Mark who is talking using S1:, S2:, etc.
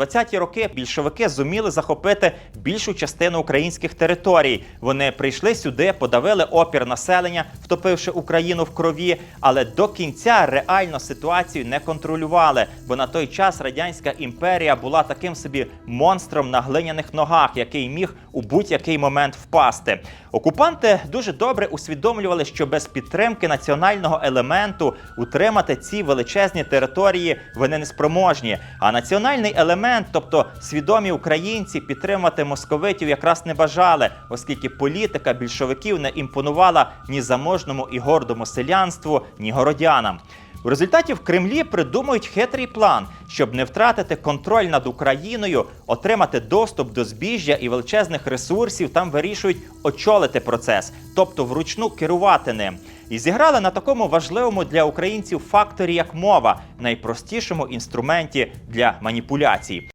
S1: 20-ті роки більшовики зуміли захопити більшу частину українських територій. Вони прийшли сюди, подавили опір населення, втопивши Україну в крові, але до кінця реально ситуацію не контролювали, бо на той час радянська імперія була таким собі монстром на глиняних ногах, який міг у будь-який момент впасти. Окупанти дуже добре усвідомлювали, що без підтримки національного елементу утримати ці величезні території вони не спроможні. А національний елемент, тобто свідомі українці, підтримати московитів якраз не бажали, оскільки політика більшовиків не імпонувала ні заможному і гордому селянству, ні городянам. У результаті в Кремлі придумують хитрий план, щоб не втратити контроль над Україною, отримати доступ до збіжжя і величезних ресурсів. Там вирішують очолити процес, тобто вручну керувати ним. І зіграли на такому важливому для українців факторі, як мова, найпростішому інструменті для маніпуляцій.